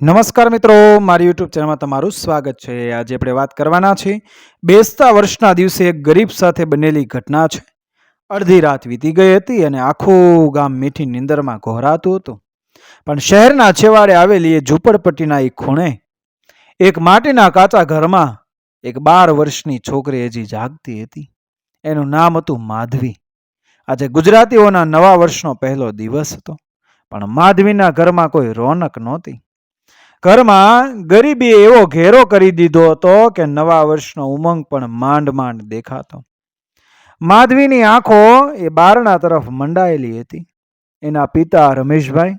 નમસ્કાર મિત્રો, મારી યુટ્યુબ ચેનલમાં તમારું સ્વાગત છે. આજે આપણે વાત કરવાના છે, બેસતા વર્ષના દિવસે એક ગરીબ સાથે બનેલી ઘટના છે. અડધી રાત વીતી ગઈ હતી અને આખું ગામ મીઠી નિંદરમાં ઘોરાતું હતું. પણ શહેરના છેવાડે આવેલી એ ઝૂંપડપટ્ટીના એક ખૂણે, એક માટીના કાચા ઘરમાં એક બાર વર્ષની છોકરી હજી જાગતી હતી. એનું નામ હતું માધવી. આજે ગુજરાતીઓના નવા વર્ષનો પહેલો દિવસ હતો. પણ માધવીના ઘરમાં કોઈ રોનક નહોતી. ઘરમાં ગરીબીએ એવો ઘેરો કરી દીધો હતો કે નવા વર્ષનો ઉમંગ પણ માંડ માંડ દેખાતો. માધવીની આંખો એ બારણા તરફ મંડાયેલી હતી. એના પિતા રમેશભાઈ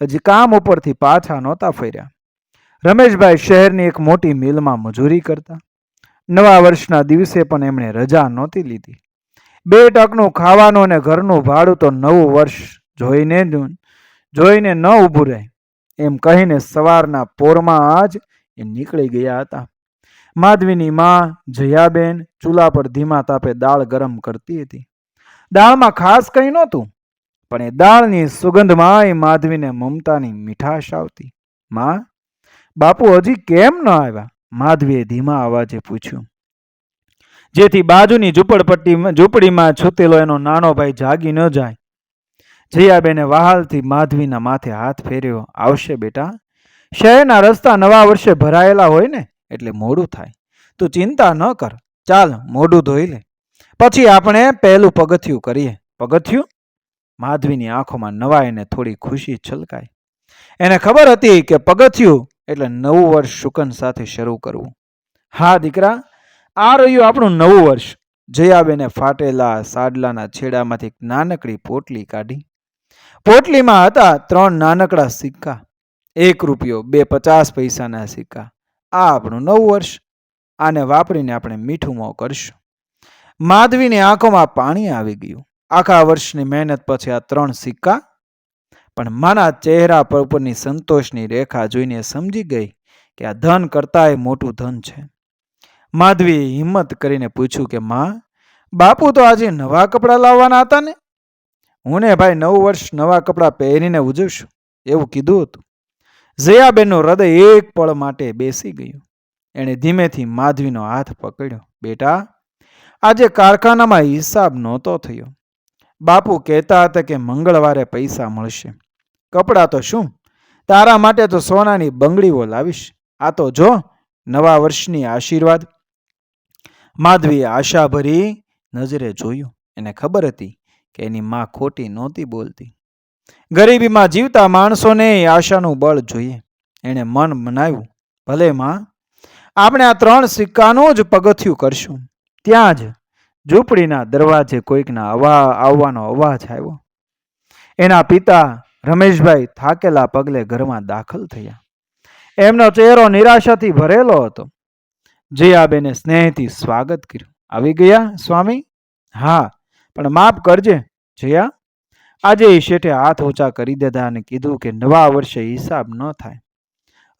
હજી કામ ઉપરથી પાછા નહોતા ફર્યા. રમેશભાઈ શહેરની એક મોટી મિલમાં મજૂરી કરતા. નવા વર્ષના દિવસે પણ એમણે રજા નહોતી લીધી. બે ટકનું ખાવાનું અને ઘરનું ભાડું તો નવું વર્ષ જોઈને જોઈને ન ઊભું રહે. એમ કહીને સવારના પોરમાં જ એ નીકળી ગયા હતા. માધવીની માં જયાબેન ચૂલા પર ધીમા તાપે દાળ ગરમ કરતી હતી. દાળમાં ખાસ કંઈ નહોતું, પણ એ દાળની સુગંધમાં એ માધવીને મમતાની મીઠાશ આવતી. માં, બાપુ હજી કેમ ન આવ્યા? માધવીએ ધીમા અવાજે પૂછ્યું. જેથી બાજુની ઝૂંપડપટ્ટીમાં ઝૂંપડીમાં છૂતેલો એનો નાનો ભાઈ જાગી ન જાય. જયાબેને વહાલથી માધવીના માથે હાથ ફેર્યો, આવશે બેટા. શહેરના રસ્તા નવા વર્ષે ભરાયેલા હોય ને, એટલે મોડું થાય. તું ચિંતા ન કર. ચાલ, મોઢું ધોઈ લે. પછી આપણે પહેલું પગથિયું કરીએ. પગથિયું? માધવીની આંખોમાં નવાઈને થોડી ખુશી છલકાઈ. એને ખબર હતી કે પગથિયું એટલે નવું વર્ષ શુકન સાથે શરૂ કરવું. હા, દીકરા. આ રહ્યું આપણું નવું વર્ષ. જયાબેને ફાટેલા સાડલાના છેડામાંથી નાનકડી પોટલી કાઢી. પોટલીમાં હતા ત્રણ નાનકડા સિક્કા, એક રૂપિયો, બે પચાસ પૈસાના સિક્કા. આ આપણું નવું વર્ષ. આને વાપરીને આપણે મીઠું મોં કરશું. માધવીની આંખોમાં પાણી આવી ગયું. આખા વર્ષની મહેનત પછી આ ત્રણ સિક્કા. પણ માના ચહેરા પર ઉપરની સંતોષની રેખા જોઈને સમજી ગઈ કે આ ધન કરતાંય મોટું ધન છે. માધવીએ હિંમત કરીને પૂછ્યું કે, માં, બાપુ તો આજે નવા કપડાં લાવવાના હતા ને? હું ને ભાઈ નવું વર્ષ નવા કપડાં પહેરીને ઉજવશું, એવું કીધું હતું. જયાબેનનું હૃદય એક પળ માટે બેસી ગયું. એણે ધીમેથી માધવીનો હાથ પકડ્યો. બેટા, આજે કારખાનામાં હિસાબ નહોતો થયો. બાપુ કહેતા હતા કે મંગળવારે પૈસા મળશે. કપડાં તો શું? તારા માટે તો સોનાની બંગડીઓ લાવીશ. આ તો જો, નવા વર્ષની આશીર્વાદ. માધવીએ આશાભરી નજરે જોયું. એને ખબર હતી કે એની માં ખોટી નહોતી બોલતી. ગરીબીમાં જીવતા માણસોને આશાનું બળ જોઈએ. એણે મન મનાવ્યું, ભલે માં, આપણે આ ત્રણ સિક્કાનું જ પગથિયું કરશું. ત્યાં જ ઝૂંપડીના દરવાજે કોઈકના અવા, આવવાનો અવાજ આવ્યો. એના પિતા રમેશભાઈ થાકેલા પગલે ઘરમાં દાખલ થયા. એમનો ચહેરો નિરાશાથી ભરેલો હતો. જયાબેને સ્નેહથી સ્વાગત કર્યું. આવી ગયા, સ્વામી? હા પણ માફ કરજે, જયા. આજે એ શેઠે હાથ ઊંચા કરી દીધા અને કીધું કે નવા વર્ષે હિસાબ ન થાય.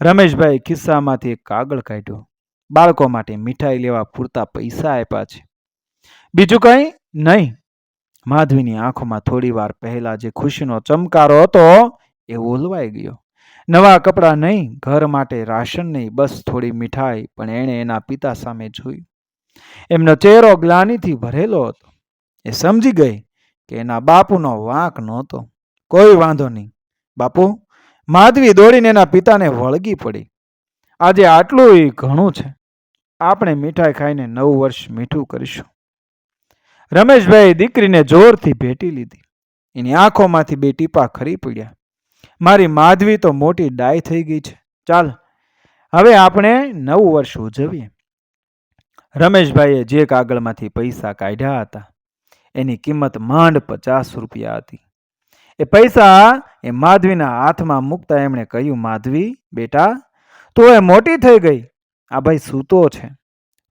રમેશભાઈ ખિસ્સામાંથી એક કાગળ કાઢ્યો. બાળકો માટે મીઠાઈ લેવા પૂરતા પૈસા આપ્યા છે. બીજું કંઈ નહીં. માધવીની આંખોમાં થોડી વાર પહેલા જે ખુશીનો ચમકારો હતો, એ ઓલવાઈ ગયો. નવા કપડાં નહીં, ઘર માટે રાશન નહીં, બસ થોડી મીઠાઈ, પણ એણે એના પિતા સામે જોયું. એમનો ચહેરો ગ્લાનીથી ભરેલો હતો. એ સમજી ગઈ કે એના બાપુનો વાંક નહોતો. કોઈ વાંધો નહીં. બાપુ, માધવી દોડીને એના પિતાને વળગી પડી. આજે આટલું ઘણું છે. આપણે મીઠાઈ ખાઈને નવું વર્ષ મીઠું કરીશું. રમેશભાઈ દીકરીને જોરથી ભેટી લીધી. એની આંખોમાંથી બે ટીપા ખરી પડ્યા. મારી માધવી તો મોટી ડાય થઈ ગઈ છે. ચાલ, હવે આપણે નવું વર્ષ ઉજવીએ. રમેશભાઈએ જે કાગળમાંથી પૈસા કાઢ્યા હતા એની કિંમત માંડ પચાસ રૂપિયા હતી. એ પૈસા એ માધવીના હાથમાં મૂકતા એમણે કહ્યું, માધવી, બેટા, તું એ મોટી થઈ ગઈ. આ ભાઈ સૂતો છે.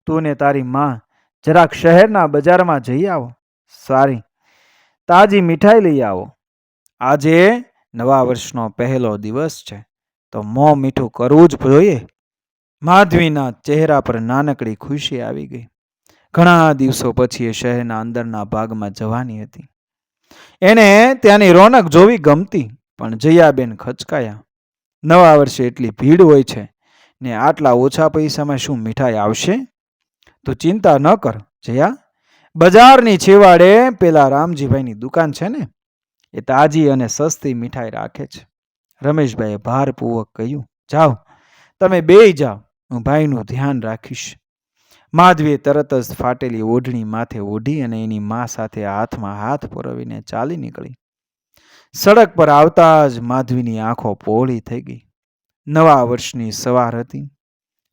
તું ને તારી માં જરાક શહેરના બજારમાં જઈ આવો. સારી, તાજી મીઠાઈ લઈ આવો. આજે નવા વર્ષનો પહેલો દિવસ છે. તો મોં મીઠું કરવું જ જોઈએ. માધવીના ચહેરા પર નાનકડી ખુશી આવી ગઈ. ઘણા દિવસો પછી એ શહેરના અંદરના ભાગમાં જવાની હતી. એને ત્યાંની રોનક જોવી ગમતી, પણ જયાબેન ખચકાયા. નવા વર્ષે એટલી ભીડ હોય છે, ને આટલા ઓછા પૈસામાં શું મીઠાઈ આવશે? તો ચિંતા ન કર, જયા. બજારની છેવાડે પેલા રામજીભાઈની દુકાન છે ને? એ તાજી અને સસ્તી મીઠાઈ રાખે છે. રમેશભાઈએ ભારપૂર્વક કહ્યું, જાઓ, તમે બેય જાઓ, હું ભાઈનું ધ્યાન રાખીશ. માધવીએ તરત જ ફાટેલી ઓઢણી માથે ઓઢી અને એની મા સાથે હાથમાં હાથ પરોવીને ચાલી નીકળી. સડક પર આવતા જ માધવીની આંખો પહોળી થઈ ગઈ. નવા વર્ષની સવાર હતી.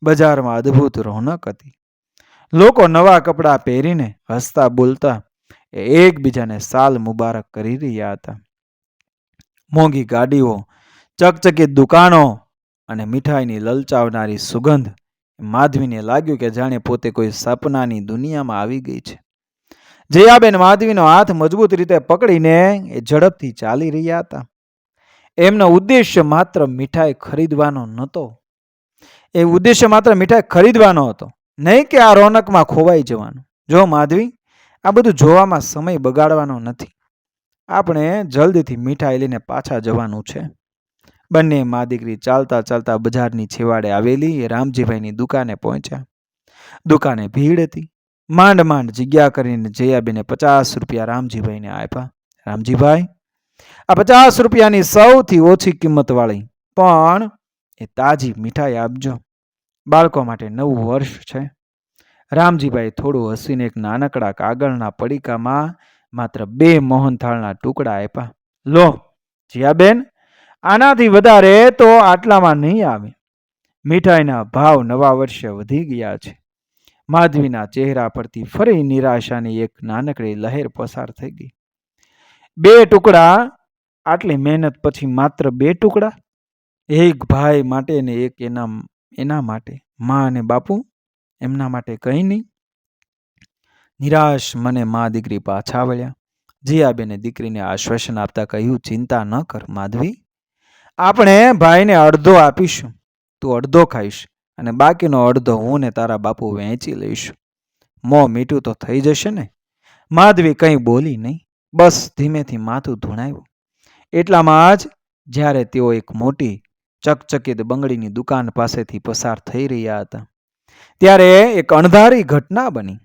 બજારમાં અદ્ભુત રોનક હતી. લોકો નવા કપડાં પહેરીને હસતા બોલતા એ એકબીજાને સાલ મુબારક કરી રહ્યા હતા. મોંઘી ગાડીઓ, ચકચકિત દુકાનો અને મીઠાઈની લલચાવનારી સુગંધ માધવીને લાગ્યું કે જાણે પોતે કોઈ સપનાની દુનિયામાં આવી ગઈ છે. જયાબેન માધવીનો હાથ મજબૂત રીતે પકડીને એ ઝડપથી ચાલી રહ્યા હતા. એમનો ઉદ્દેશ્ય માત્ર મીઠાઈ ખરીદવાનો નહોતો. એ ઉદ્દેશ્ય માત્ર મીઠાઈ ખરીદવાનો હતો, નહીં કે આ રોનકમાં ખોવાઈ જવાનું. જો માધવી, આ બધું જોવામાં સમય બગાડવાનો નથી. આપણે જલ્દીથી મીઠાઈ લઈને પાછા જવાનું છે. બંને મા દીકરી ચાલતા ચાલતા બજારની છેવાડે આવેલી રામજીભાઈની દુકાને પહોંચ્યા. દુકાને ભીડ હતી. માંડ માંડ જગ્યા કરીને જયાબેને પચાસ રૂપિયા રામજીભાઈને આપ્યા. રામજીભાઈ, આ પચાસ રૂપિયાની સૌથી ઓછી કિંમતવાળી, પણ એ તાજી મીઠાઈ આપજો. બાળકો માટે નવું વર્ષ છે. રામજીભાઈ થોડું હસીને એક નાનકડા કાગળના પડીકામાં માત્ર બે મોહનથાળના ટુકડા આપ્યા. લો, જીયાબેન આનાથી વધારે તો આટલામાં નહીં આવે. મીઠાઈના ભાવ નવા વર્ષે વધી ગયા છે. માધવીના ચહેરા પરથી ફરી નિરાશાની એક નાનકડી લહેર પસાર થઈ ગઈ. બે ટુકડા, આટલી મહેનત પછી માત્ર બે ટુકડા? એક ભાઈ માટે ને એક એના એના માટે? મા અને બાપુ? એમના માટે કંઈ નહીં? નિરાશ મને મા દીકરી પાછા વળ્યા. જીયાબેને દીકરીને આશ્વાસન આપતા કહ્યું, ચિંતા ન કર માધવી. આપણે ભાઈને અડધો આપીશું, તું અડધો ખાઈશ અને બાકીનો અડધો હું ને તારા બાપુ વહેંચી લઈશું. મોં મીઠું તો થઈ જશે ને? માધવી કંઈ બોલી નહીં, બસ ધીમેથી માથું ધૂણાયું એટલામાં જ જ્યારે તેઓ એક મોટી, ચકચકિત બંગડીની દુકાન પાસેથી પસાર થઈ રહ્યા હતા, ત્યારે એક અણધારી ઘટના બની.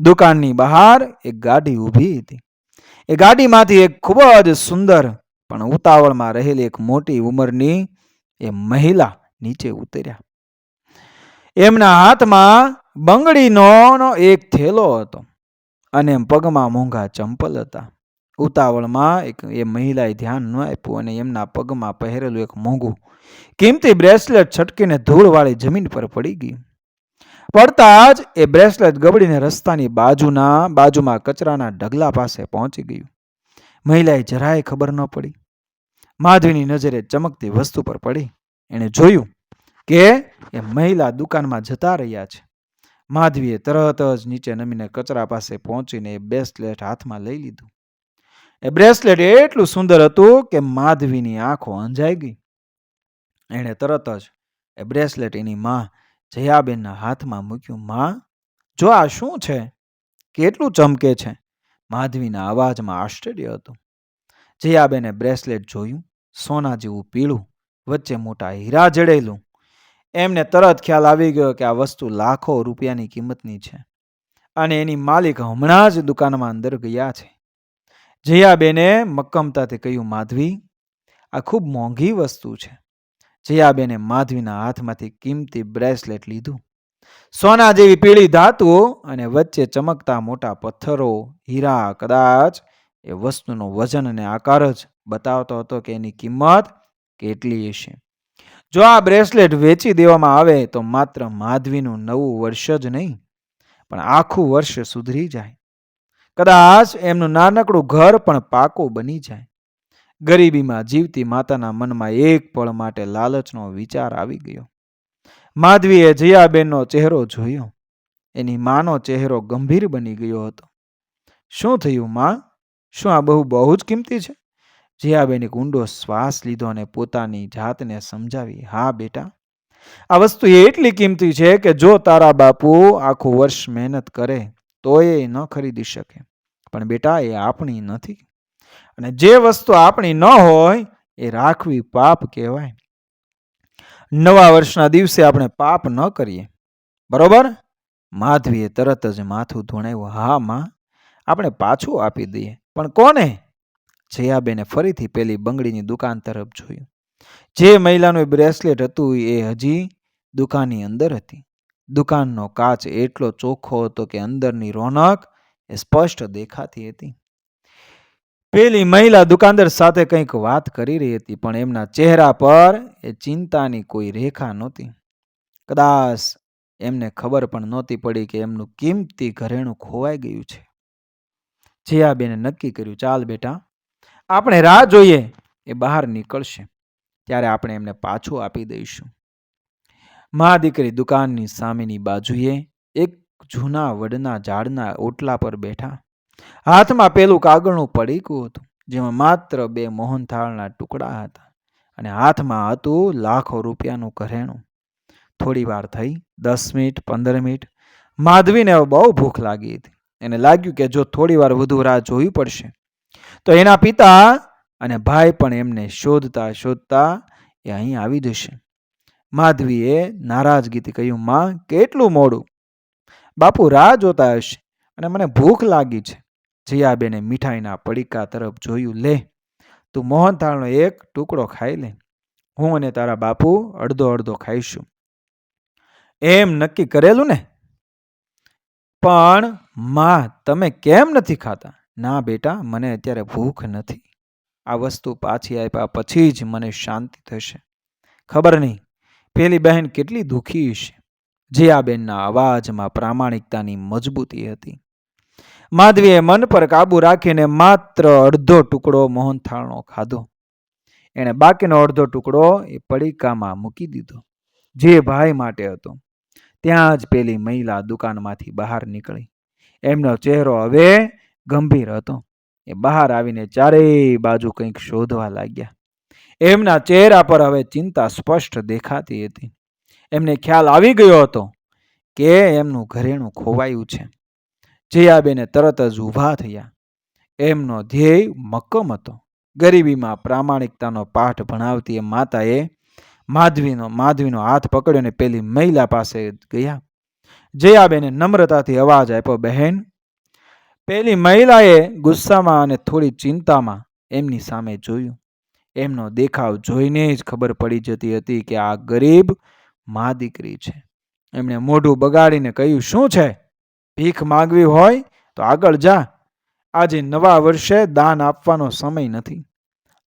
દુકાનની બહાર એક ગાડી ઊભી હતી. એ ગાડીમાંથી એક ખૂબ જ સુંદર પણ ઉતાવળમાં રહેલી એક મોટી ઉંમરની એ મહિલા નીચે ઉતર્યા. એમના હાથમાં બંગડીનો એક થેલો હતો અને પગમાં મોંઘા ચંપલ હતા. ઉતાવળમાં એક એ મહિલાએ ધ્યાન ન આપ્યું અને એમના પગમાં પહેરેલું એક મોંઘું, કિંમતી બ્રેસલેટ છટકીને ધૂળવાળી જમીન પર પડી ગઈ પડતા જ એ બ્રેસલેટ ગબડીને રસ્તાની બાજુના, બાજુમાં કચરાના ઢગલા પાસે પહોંચી ગયું. મહિલાએ જરાય ખબર ન પડી. માધવીની નજરે ચમકતી વસ્તુ પર પડી. એણે જોયું કે એ મહિલા દુકાનમાં જતા રહ્યા છે. માધવીએ તરત જ નીચે નમીને કચરા પાસે પહોંચીને એ બ્રેસલેટ હાથમાં લઈ લીધું. એ બ્રેસલેટ એટલું સુંદર હતું કે માધવીની આંખો અંજાઈ ગઈ. એણે તરત જ એ બ્રેસલેટ એની માં જયાબેનના હાથમાં મૂક્યું, માં, જો આ શું છે? કેટલું ચમકે છે? માધવીના અવાજમાં આશ્ચર્ય હતું. જયાબેને બ્રેસલેટ જોયું. સોના જેવું પીળું, વચ્ચે મોટા હીરા જડેલું. એમને તરત ખ્યાલ આવી ગયો કે આ વસ્તુ લાખો રૂપિયાની કિંમતની છે. અને એની માલિક હમણાં જ દુકાનમાં અંદર ગયા છે. જયાબેને મક્કમતાથી કહ્યું, માધવી, આ ખૂબ મોંઘી વસ્તુ છે. જયાબેને માધવીના હાથમાંથી કિંમતી બ્રેસલેટ લીધું. સોના જેવી પીળી ધાતુઓ અને વચ્ચે ચમકતા મોટા પથ્થરો, હીરા કદાચ એ વસ્તુનો વજન અને આકાર જ બતાવતો હતો કે એની કિંમત કેટલી હશે. જો આ બ્રેસલેટ વેચી દેવામાં આવે તો માત્ર માધવીનું નવું વર્ષ જ નહીં, પણ આખું વર્ષ સુધરી જાય. કદાચ એમનું નાનકડું ઘર પણ પાકું બની જાય. ગરીબીમાં જીવતી માતાના મનમાં એક પળ માટે લાલચનો વિચાર આવી ગયો. માધવીએ જયાબેનનો ચહેરો જોયો. એની માનો ચહેરો ગંભીર બની ગયો હતો. શું થયું, માં? શું આ બહુ બહુ જ કિંમતી છે? જયાબેન ઊંડો શ્વાસ લીધો અને પોતાની જાતને સમજાવી, હા, બેટા, આ વસ્તુ એટલી કિંમતી છે કે જો તારા બાપુ આખું વર્ષ મહેનત કરે તો એ ન ખરીદી શકે. પણ બેટા, એ આપણી નથી. અને જે વસ્તુ આપણી ન હોય, એ રાખવી પાપ કહેવાય. નવા વર્ષના દિવસે આપણે પાપ ન કરીએ. બરોબર? માધવીએ તરત જ માથું ધોણાવ્યું, હા, માં, આપણે પાછું આપી દઈએ. પણ કોને? જયાબેને ફરીથી પેલી બંગડીની દુકાન તરફ જોયું. જે મહિલાનું બ્રેસલેટ હતું એ હજી દુકાનની અંદર હતી. દુકાનનો કાચ એટલો ચોખ્ખો હતો કે અંદરની રોનક એ સ્પષ્ટ દેખાતી હતી. પેલી મહિલા દુકાનદાર સાથે કંઈક વાત કરી રહી હતી, પણ એમના ચહેરા પર એ ચિંતાની કોઈ રેખા નહોતી. કદાચ એમને ખબર પણ નહોતી પડી કે એમનું કિંમતી ઘરેણું ખોવાઈ ગયું છે. જયાબેને નક્કી કર્યું, ચાલ બેટા આપણે રાહ જોઈએ, એ બહાર નીકળશે. ત્યારે આપણે એમને પાછું આપી દઈશું. મા દીકરી દુકાનની સામેની બાજુએ એક જૂના વડના ઝાડના ઓટલા પર બેઠા. હાથમાં પેલું કાગળનું પડીકું હતું, જેમાં માત્ર બે મોહનથાળના ટુકડા હતા અને હાથમાં હતું લાખો રૂપિયાનું ઘરેણું. થોડી વાર થઈ, દસ મિનિટ, પંદર મિનિટ, માધવીને બહુ ભૂખ લાગી હતી. એને લાગ્યું કે જો થોડી વાર વધુ રાહ જોવી પડશે તો એના પિતા અને ભાઈ પણ એમને શોધતા શોધતા એ અહીં આવી જશે. માધવીએ નારાજગીથી કહ્યું, માં, કેટલું મોડું? બાપુ, રાહ જોતા હશે અને મને ભૂખ લાગી છે. જયાબેને મીઠાઈના પડીકા તરફ જોયું, લે, તું મોહનથાળનો એક ટુકડો ખાઈ લે. હું અને તારા બાપુ અડધો અડધો ખાઈશું. એમ નક્કી કરેલું ને? પણ, માં, તમે કેમ નથી ખાતા? ના બેટા, મને અત્યારે ભૂખ નથી. આ વસ્તુ પાછી આપ્યા પછી જ મને શાંતિ થશે. ખબર નહીં, પેલી બહેન કેટલી દુઃખી છે. જે આ બેનના અવાજમાં પ્રામાણિકતાની મજબૂતી હતી. માધવીએ મન પર કાબુ રાખીને માત્ર અડધો ટુકડો મોહનથાળનો ખાધો. એણે બાકીનો અડધો ટુકડો એ પડીકામાં મૂકી દીધો, જે ભાઈ માટે હતો. ત્યાં જ પેલી મહિલા દુકાનમાંથી બહાર નીકળી. એમનો ચહેરો હવે ગંભીર હતો. એ બહાર આવીને ચારેય બાજુ કંઈક શોધવા લાગ્યા. એમના ચહેરા પર હવે ચિંતા સ્પષ્ટ દેખાતી હતી. એમને ખ્યાલ આવી ગયો હતો કે એમનું ઘરેણું ખોવાયું છે. જયાબેને તરત જ ઊભા થયા. એમનો ધ્યેય મક્કમ હતો. ગરીબીમાં પ્રામાણિકતાનો પાઠ ભણાવતી એ માતાએ માધવીનો માધવીનો હાથ પકડ્યો ને પેલી મહિલા પાસે ગયા. જયાબેને નમ્રતાથી અવાજ આપ્યો, બહેન પેલી મહિલાએ ગુસ્સામાં અને થોડી ચિંતામાં એમની સામે જોયું. એમનો દેખાવ જોઈને જ ખબર પડી જતી હતી કે આ ગરીબ મા દીકરી છે. એમણે મોઢું બગાડીને કહ્યું, શું છે? ભીખ માગવી હોય તો આગળ જા. આજે નવા વર્ષે દાન આપવાનો સમય નથી.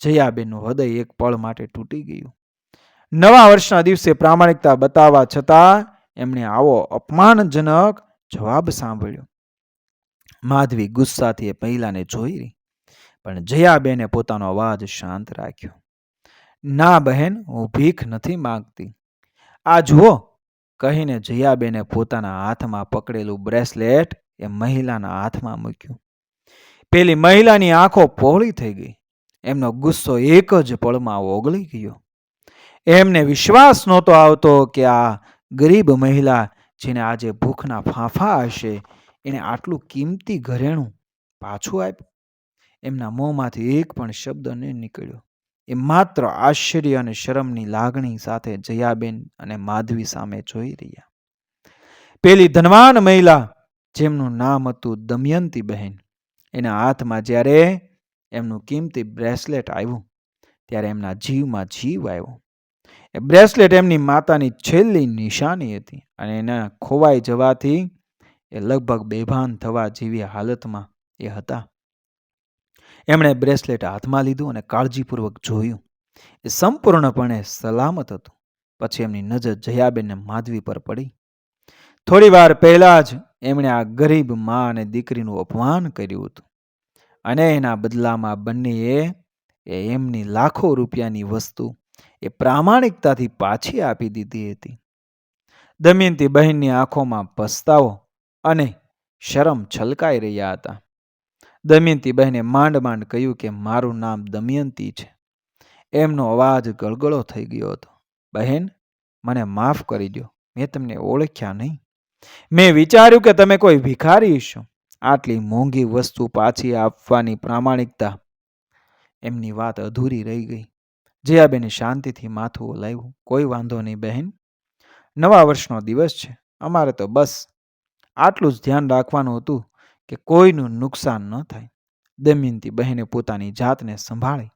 જયાબેનનું હૃદય એક પળ માટે તૂટી ગયું. નવા વર્ષના દિવસે પ્રામાણિકતા બતાવવા છતાં એમણે આવો અપમાનજનક જવાબ સાંભળ્યો. માધવી ગુસ્સાથી એ પહેલાને જોઈ રહી. પણ જયાબેને પોતાનો અવાજ શાંત રાખ્યો. ના બહેન, હું ભીખ નથી માંગતી. આ જુઓ, કહીને જયાબેને પોતાના હાથમાં પકડેલું બ્રેસલેટ એ મહિલાના હાથમાં મૂક્યું. પેલી મહિલાની આંખો પહોળી થઈ ગઈ. એમનો ગુસ્સો એક જ પળમાં ઓગળી ગયો. એમને વિશ્વાસ નહોતો આવતો કે આ ગરીબ મહિલા, જેને આજે ભૂખના ફાંફા હશે એણે આટલું કિંમતી ઘરેણું પાછું આપ્યું. એમના મોંમાંથી એક પણ શબ્દ ન નીકળ્યો. એ માત્ર આશ્ચર્ય અને શરમની લાગણી સાથે જયાબેન અને માધવી સામે જોઈ રહ્યા. પેલી ધનવાન મહિલા, જેમનું નામ હતું દમયંતી બહેન, એના હાથમાં જ્યારે એમનું કિંમતી બ્રેસલેટ આવ્યું, ત્યારે એમના જીવમાં જીવ આવ્યો. એ બ્રેસલેટ એમની માતાની છેલ્લી નિશાની હતી અને એના ખોવાઈ જવાથી એ લગભગ બેભાન થવા જેવી હાલતમાં એ હતા. એમણે બ્રેસલેટ હાથમાં લીધું અને કાળજીપૂર્વક જોયું. એ સંપૂર્ણપણે સલામત હતું. પછી એમની નજર જયાબેનને માધવી પર પડી. થોડી વાર પહેલા જ એમણે આ ગરીબ મા અને દીકરીનું અપમાન કર્યું હતું. અને એના બદલામાં બંનેએ એ એમની લાખો રૂપિયાની વસ્તુ એ પ્રામાણિકતાથી પાછી આપી દીધી હતી. દમયંતી બહેનની આંખોમાં પસ્તાવો અને શરમ છલકાઈ રહ્યા હતા. દમયંતી બહેને માંડ માંડ કહ્યું કે, મારું નામ દમયંતી છે. એમનો અવાજ ગળગળો થઈ ગયો હતો. બહેન, મને માફ કરી દો મેં તમને ઓળખ્યા નહીં. મેં વિચાર્યું કે તમે કોઈ ભિખારી છો. આટલી મોંઘી વસ્તુ પાછી આપવાની પ્રામાણિકતા. એમની વાત અધૂરી રહી ગઈ. જયાબેને શાંતિથી માથું હલાવ્યું કોઈ વાંધો નહીં બહેન. નવા વર્ષનો દિવસ છે. અમારે તો બસ આટલું જ ધ્યાન રાખવાનું હતું કે કોઈનું નુકસાન ન થાય. દમયંતી બહેને પોતાની જાતને સંભાળી.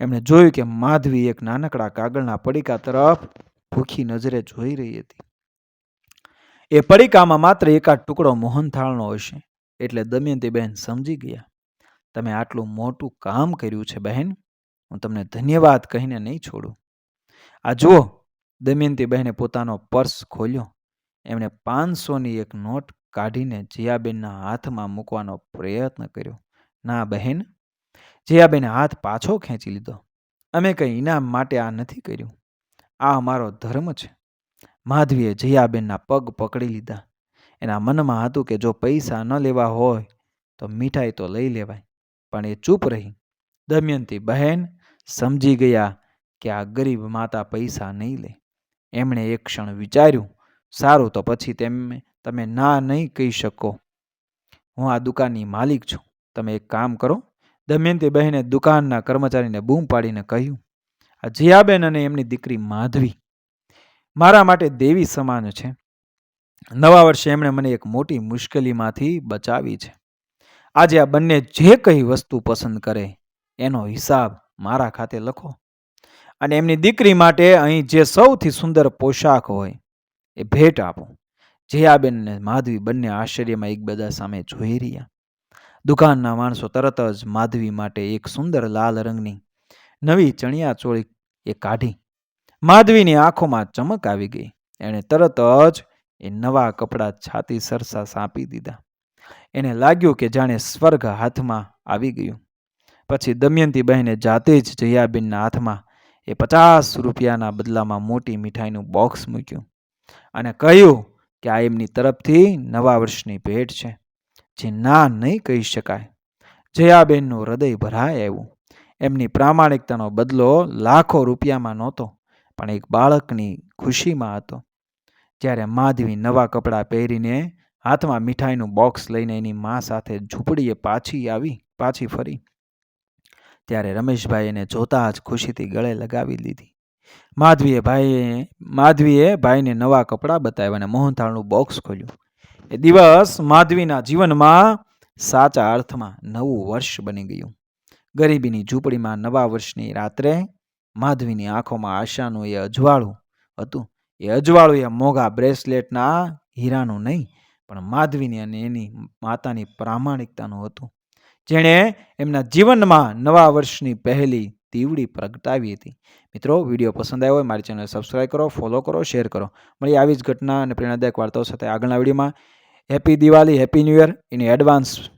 એમણે જોયું કે માધવી એક નાનકડા કાગળના પડીકા તરફ ભૂખી નજરે જોઈ રહી હતી. એ પડીકામાં માત્ર એકાદ ટુકડો મોહનથાળનો હશે, એટલે દમયંતી બહેન સમજી ગયા. તમે આટલું મોટું કામ કર્યું છે બહેન, હું તમને ધન્યવાદ કહીને નહીં છોડું. આ જુઓ દમયંતી બહેને પોતાનો પર્સ ખોલ્યો. એમણે પાંચસોની એક નોટ કાઢીને જયાબેનના હાથમાં મૂકવાનો પ્રયત્ન કર્યો. ના બહેન. જયાબેને હાથ પાછો ખેંચી લીધો. અમે કંઈ ઇનામ માટે આ નથી કર્યું. આ અમારો ધર્મ છે. માધવીએ જયાબેનના પગ પકડી લીધા. એના મનમાં હતું કે જો પૈસા ન લેવા હોય, તો મીઠાઈ તો લઈ લેવાય. પણ એ ચૂપ રહી. દમયંતી, બહેન, સમજી ગયા કે આ ગરીબ માતા પૈસા નહીં લે. એમણે એક ક્ષણ વિચાર્યું. સારું, તો પછી તેમ તમે ના નહીં કહી શકો. હું આ દુકાનની માલિક છું. તમે એક કામ કરો. દમયંતી બહેને દુકાનના કર્મચારીને બૂમ પાડીને કહ્યું, આ જીયાબેન અને એમની દીકરી માધવી મારા માટે દેવી સમાન છે. નવા વર્ષે એમણે મને એક મોટી મુશ્કેલીમાંથી બચાવી છે. આજે આ બંને જે કઈ વસ્તુ પસંદ કરે, એનો હિસાબ મારા ખાતે લખો. અને એમની દીકરી માટે અહીં જે સૌથી સુંદર પોશાક હોય એ ભેટ આપો. જયાબેન અને માધવી બંને આશ્ચર્યમાં એકબીજા સામે જોઈ રહ્યા. દુકાનના માણસો તરત જ માધવી માટે એક સુંદર લાલ રંગની નવી ચણિયા ચોળી એ કાઢી. માધવીની આંખોમાં ચમક આવી ગઈ. એણે તરત જ એ નવા કપડાં છાતી સરસા સાંપી દીધા. એને લાગ્યું કે જાણે સ્વર્ગ હાથમાં આવી ગયું. પછી દમયંતી બહેને જાતે જ જયાબેનના હાથમાં એ પચાસ રૂપિયાના બદલામાં મોટી મીઠાઈનું બોક્સ મૂક્યું. અને કહ્યું કે આ એમની તરફથી નવા વર્ષની ભેટ છે, જે ના નહીં કહી શકાય. જયાબેનનું હૃદય ભરાય આવ્યું. એમની પ્રામાણિકતાનો બદલો લાખો રૂપિયામાં નહોતો, પણ એક બાળકની ખુશીમાં હતો. જ્યારે માધવી નવા કપડાં પહેરીને હાથમાં મીઠાઈનું બોક્સ લઈને એની મા સાથે ઝૂંપડીએ પાછી આવી, પાછી ફરી. ત્યારે રમેશભાઈ એને જોતા જ ખુશીથી ગળે લગાવી લીધી. માધવીએ ભાઈએ માધવીએ ભાઈને નવા કપડાં બતાવ્યા અને મોહનથાળનું બોક્સ ખોલ્યું. એ દિવસ માધવીના જીવનમાં સાચા અર્થમાં નવું વર્ષ બની ગયું. ગરીબીની ઝૂંપડીમાં નવા વર્ષની રાત્રે માધવીની આંખોમાં આશાનું એ અજવાળું હતું. એ અજવાળું એ મોંઘા બ્રેસલેટના હીરાનું નહીં, પણ માધવીની અને એની માતાની પ્રામાણિકતાનું હતું. જેણે એમના જીવનમાં નવા વર્ષની પહેલી તીવડી પ્રગટાવી હતી. મિત્રો, વીડિયો પસંદ આવ્યો હોય, મારી ચેનલ સબસ્ક્રાઈબ કરો ફોલો કરો શેર કરો. મળી આવી જ ઘટના અને પ્રેરણાદાયક વાર્તાઓ સાથે આગળના વિડીયોમાં. Happy Diwali happy new year in advance